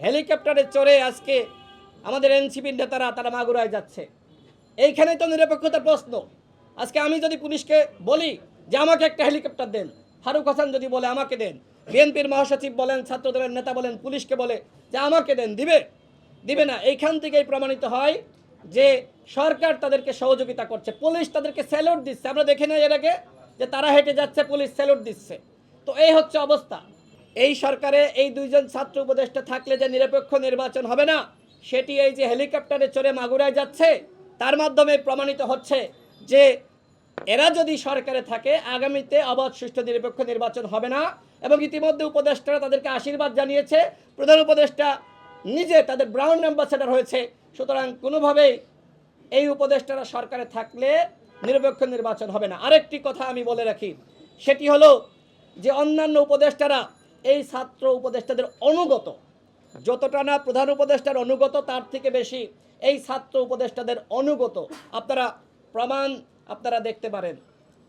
হেলিকপ্টারে চড়ে আজকে আমাদের এনসিপির নেতারা তারা মাগুরায় যাচ্ছে। এইখানেই তো নিরপেক্ষতার প্রশ্ন। আজকে আমি যদি পুলিশকে বলি যে আমাকে একটা হেলিকপ্টার দেন, ফারুক হাসান যদি বলে আমাকে দেন, বিএনপির মহাসচিব বলেন, ছাত্রদলের নেতা বলেন, পুলিশকে বলে যে আমাকে দেন, দিবে? দিবে না। এইখান থেকেই প্রমাণিত হয় যে সরকার তাদেরকে সহযোগিতা করছে। পুলিশ তাদেরকে স্যালুট দিচ্ছে। আমরা দেখে নেই এর আগে যে তারা হেঁটে যাচ্ছে, পুলিশ স্যালুট দিচ্ছে। তো এই হচ্ছে অবস্থা। এই সরকারে এই দুইজন ছাত্র উপদেষ্টা থাকলে যে নিরপেক্ষ নির্বাচন হবে না, সেটি এই যে হেলিকপ্টারে চড়ে মাগুরায় যাচ্ছে, তার মাধ্যমে প্রমাণিত হচ্ছে যে এরা যদি সরকারে থাকে, আগামীতে অবাধ সুষ্ঠু নিরপেক্ষ নির্বাচন হবে না এবং ইতিমধ্যে উপদেষ্টারা তাদেরকে আশীর্বাদ জানিয়েছে। প্রধান উপদেষ্টা নিজে তাদের ব্রাউন অ্যাম্বাসেডার হয়েছে, সুতরাং কোনোভাবেই এই উপদেষ্টারা সরকারে থাকলে নিরপেক্ষ নির্বাচন হবে না। আরেকটি কথা আমি বলে রাখি, সেটি হলো যে অন্যান্য উপদেষ্টারা এই ছাত্র উপদেষ্টাদের অনুগত। যতটা না প্রধান উপদেষ্টার অনুগত, তার থেকে বেশি এই ছাত্র উপদেষ্টাদের অনুগত। আপনারা প্রমাণ আপনারা দেখতে পারেন।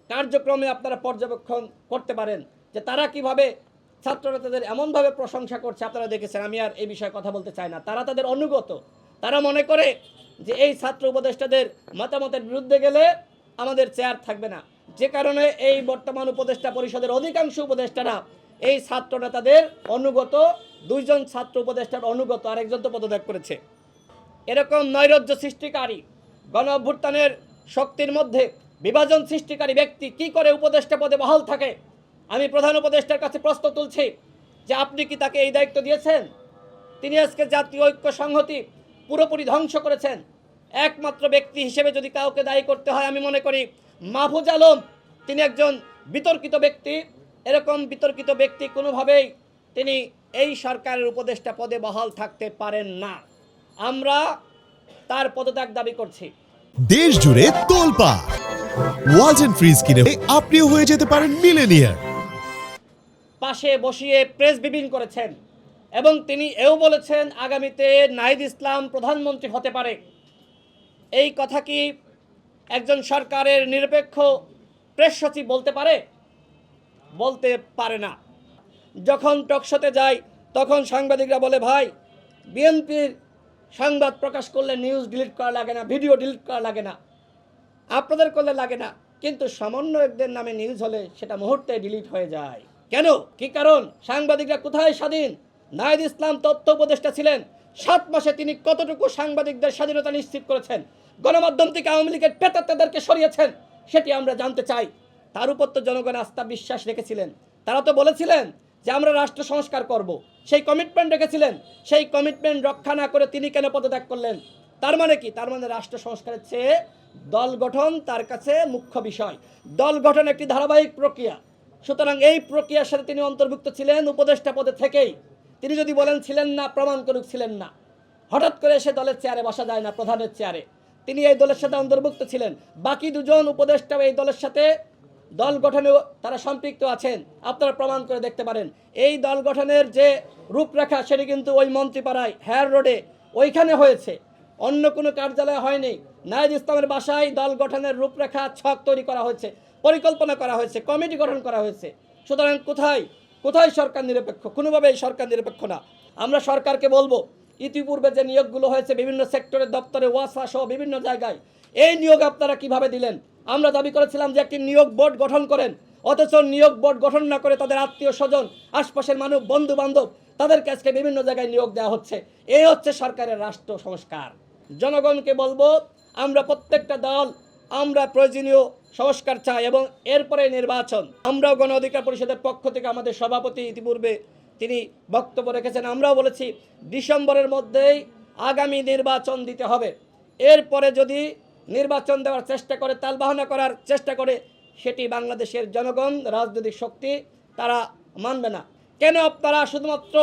কার্যক্রমে আপনারা পর্যবেক্ষণ করতে পারেন যে তারা কীভাবে ছাত্ররা তাদের এমনভাবে প্রশংসা করছে, আপনারা দেখেছেন। আমি আর এই বিষয়ে কথা বলতে চাই না। তারা তাদের অনুগত। তারা মনে করে যে এই ছাত্র উপদেষ্টাদের মতামতের বিরুদ্ধে গেলে আমাদের চেয়ার থাকবে না। যে কারণে এই বর্তমান উপদেষ্টা পরিষদের অধিকাংশ উপদেষ্টারা এই ছাত্র নেতাদের অনুগত, দুইজন ছাত্র উপদেষ্টার অনুগত, আরেকজন তো পদত্যাগ করেছে। এরকম নৈরাজ্য সৃষ্টিকারী, গণ অভ্যুত্থানের শক্তির মধ্যে বিভাজন সৃষ্টিকারী ব্যক্তি কি করে উপদেষ্টা পদে বহাল থাকে? আমি প্রধান উপদেষ্টার কাছে প্রশ্ন তুলছি যে আপনি কি তাকে এই দায়িত্ব দিয়েছেন? তিনি আজকে জাতীয় ঐক্য সংহতি পুরোপুরি ধ্বংস করেছেন। একমাত্র ব্যক্তি হিসেবে যদি কাউকে দায়ী করতে হয়, আমি মনে করি মাহফুজ আলম, তিনি একজন বিতর্কিত ব্যক্তি। এরকম বিতর্কিত ব্যক্তি কোনোভাবেই তিনি এই সরকারের উপদেষ্টা পদে বহাল থাকতে পারেন না। আমরা তার পদত্যাগ দাবি করছি। দেশ জুড়ে তোলপা ওয়ালটন ফ্রিজ কিনে আপনিও হয়ে যেতে পারেন মিলেনিয়ার পাশে বসিয়ে প্রেস বিবিং করেছেন এবং তিনি এও বলেছেন আগামীতে নাহিদ ইসলাম প্রধানমন্ত্রী হতে পারে। এই কথা কি একজন সরকারের নিরপেক্ষ প্রেস সচিব বলতে পারে? বলতে পারে না। যখন টকশোতে যাই, তখন সাংবাদিকরা বলে, ভাই, বিএনপির সংবাদ প্রকাশ করলে নিউজ ডিলিট করা লাগে না ভিডিও ডিলিট করা লাগে না। আপনাদের করলে লাগে না। কিন্তু সমন্বয়কদের নামে নিউজ হলে সেটা মুহূর্তে ডিলিট হয়ে যায়। কেন? কি কারণ? সাংবাদিকরা কোথায় স্বাধীন? নাহিদ ইসলাম তথ্য উপদেষ্টা ছিলেন। সাত মাসে তিনি কতটুকু সাংবাদিকদের স্বাধীনতা নিশ্চিত করেছেন? গণমাধ্যম থেকে আওয়ামী লীগের পেতাত্তাদেরকে সরিয়েছেন, সেটি আমরা জানতে চাই। তার উপর তো জনগণ আস্থা বিশ্বাস রেখেছিলেন। তারা তো বলেছিলেন যে আমরা রাষ্ট্র সংস্কার করব। সেই কমিটমেন্ট রেখেছিলেন। সেই কমিটমেন্ট রক্ষা না করে তিনি কেন পদত্যাগ করলেন? তার মানে কি? তার মানে রাষ্ট্র সংস্কারের চেয়ে দল গঠন তার কাছে মুখ্য বিষয়। দল গঠন একটি ধারাবাহিক প্রক্রিয়া। সুতরাং এই প্রক্রিয়ার সাথে তিনি অন্তর্ভুক্ত ছিলেন উপদেষ্টা পদে থেকেই। তিনি যদি বলেন ছিলেন না, প্রমাণ করুক ছিলেন না। হঠাৎ করে সে দলের চেয়ারে বসা যায় না, প্রধানের চেয়ারে। তিনি এই দলের সাথে অন্তর্ভুক্ত ছিলেন। বাকি দুজন উপদেষ্টাও এই দলের সাথে দল গঠনেও তারা সম্পৃক্ত আছেন। আপনারা প্রমাণ করে দেখতে পারেন। এই দল গঠনের যে রূপরেখা, সেটি কিন্তু ওই মন্ত্রীপাড়ায়, হেয়ার রোডে ওইখানে হয়েছে। অন্য কোনো কার্যালয়ে হয়নি। নায়েদ ইসলামের বাসায় দল গঠনের রূপরেখা, ছক তৈরি করা হয়েছে, পরিকল্পনা করা হয়েছে, কমিটি গঠন করা হয়েছে। সুতরাং কোথায় কোথায় সরকার নিরপেক্ষ? কোনোভাবেই সরকার নিরপেক্ষ না। আমরা সরকারকে বলব, ইতিপূর্বে যে নিয়োগগুলো হয়েছে বিভিন্ন সেক্টরের দপ্তরে, ওয়াসা সহ বিভিন্ন জায়গায়, এই নিয়োগ আপনারা কীভাবে দিলেন? আমরা দাবি করেছিলাম যে একটি নিয়োগ বোর্ড গঠন করেন। অথচ নিয়োগ বোর্ড গঠন না করে তাদের আত্মীয় স্বজন, আশপাশের মানুষ বন্ধু বান্ধব তাদেরকে আজকে বিভিন্ন জায়গায় নিয়োগ দেওয়া হচ্ছে। এই হচ্ছে সরকারের রাষ্ট্র সংস্কার। জনগণকে বলব, আমরা প্রত্যেকটা দল, আমরা প্রয়োজনীয় সংস্কার চাই এবং এরপরে নির্বাচন। আমরাও গণ অধিকার পরিষদের পক্ষ থেকে আমাদের সভাপতি ইতিপূর্বে তিনি বক্তব্য রেখেছেন। আমরাও বলেছি, ডিসেম্বরের মধ্যেই আগামী নির্বাচন দিতে হবে। এরপরে যদি নির্বাচন দেওয়ার চেষ্টা করে তালবাহনা করার চেষ্টা করে, সেটি বাংলাদেশের জনগণ, রাজনৈতিক শক্তি, তারা মানবে না। কেন আপনারা শুধুমাত্র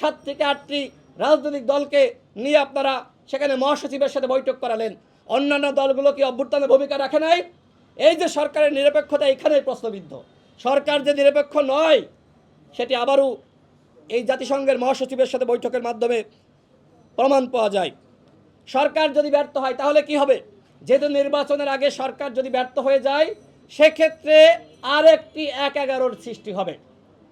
সাত থেকে আটটি রাজনৈতিক দলকে নিয়ে আপনারা সেখানে মহাসচিবের সাথে বৈঠক করালেন? অন্যান্য দলগুলো কি অভ্যুত্থানে ভূমিকা রাখে নাই? এই যে সরকারের নিরপেক্ষতা এখানেই প্রশ্নবিদ্ধ। সরকার যে নিরপেক্ষ নয়, সেটি আবারও এই জাতিসংঘের মহাসচিবের সাথে বৈঠকের মাধ্যমে প্রমাণ পাওয়া যায়। সরকার যদি ব্যর্থ হয়, তাহলে কি হবে? যেহেতু নির্বাচনের আগে সরকার যদি ব্যর্থ হয়ে যায়, সেক্ষেত্রে আর একটি এক এগারোর সৃষ্টি হবে।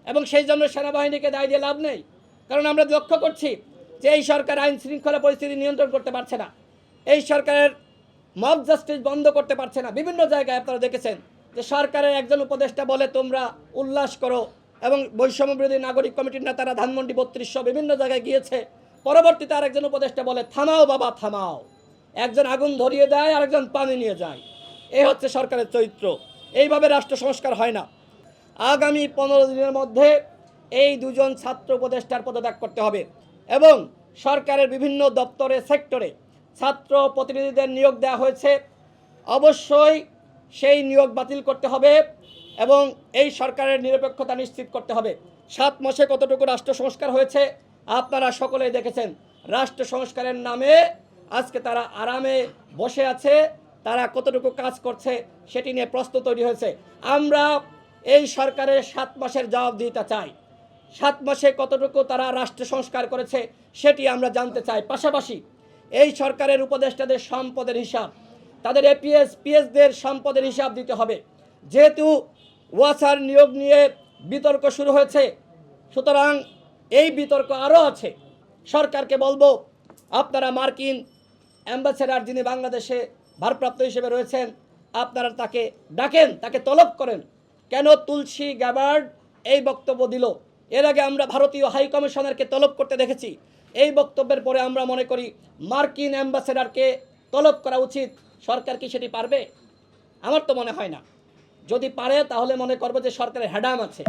এবং সেই জন্য সেনাবাহিনীকে দায় দিয়ে লাভ নেই। কারণ আমরা লক্ষ্য করছি যে এই সরকার আইন শৃঙ্খলা পরিস্থিতি নিয়ন্ত্রণ করতে পারছে না। এই সরকারের মব জাস্টিস বন্ধ করতে পারছে না। বিভিন্ন জায়গায় আপনারা দেখেছেন যে সরকারের একজন উপদেষ্টা বলে, তোমরা উল্লাস করো। এবং বৈষম্য বিরোধী নাগরিক কমিটির নেতারা ধানমন্ডি বত্রিশশো বিভিন্ন জায়গায় গিয়েছে। পরবর্তীতে আরেকজন উপদেষ্টা বলে, থামাও বাবা, থামাও। একজন আগুন ধরিয়ে দেয়, আরেকজন পানি নিয়ে যায়। এই হচ্ছে সরকারের চরিত্র। এইভাবে রাষ্ট্র সংস্কার হয় না। আগামী পনেরো দিনের মধ্যে এই দুজন ছাত্র উপদেষ্টার পদত্যাগ করতে হবে এবং সরকারের বিভিন্ন দপ্তরে, সেক্টরে ছাত্র প্রতিনিধিদের নিয়োগ দেওয়া হয়েছে। অবশ্যই সেই নিয়োগ বাতিল করতে হবে এবং এই সরকারের নিরপেক্ষতা নিশ্চিত করতে হবে। সাত মাসে কতটুকু রাষ্ট্র সংস্কার হয়েছে আপনারা সকলেই দেখেছেন। রাষ্ট্র সংস্কারের নামে আজকে তারা আরামে বসে আছে, তারা কতটুকু কাজ করছে সেটি নিয়ে প্রশ্ন তৈরি হয়েছে। আমরা এই সরকারের সাত মাসের জবাব দিতে চাই। সাত মাসে কতটুকু তারা রাষ্ট্র সংস্কার করেছে সেটি আমরা জানতে চাই। পাশাপাশি এই সরকারের উপদেষ্টাদের সম্পদের হিসাব, তাদের এপিএস পিএসদের সম্পদের হিসাব দিতে হবে। যেহেতু ওয়াসার নিয়োগ নিয়ে বিতর্ক শুরু হয়েছে, সুতরাং এই বিতর্ক আরও আছে। সরকারকে বলব, আপনারা মার্কিন অ্যাম্বাসেডার যিনি বাংলাদেশে ভারপ্রাপ্ত হিসেবে রয়েছেন, আপনারা তাকে ডাকেন, তাকে তলব করেন। কেন তুলসী গ্যাবার্ড এই বক্তব্য দিল? এর আগে আমরা ভারতীয় হাই কমিশনারকে তলব করতে দেখেছি। এই বক্তব্যের পরে আমরা মনে করি মার্কিন অ্যাম্বাসেডারকে তলব করা উচিত। সরকার কি সেটি পারবে? আমার তো মনে হয় না। যদি পারে, তাহলে মনে করব যে সরকারের হ্যাডাম আছে।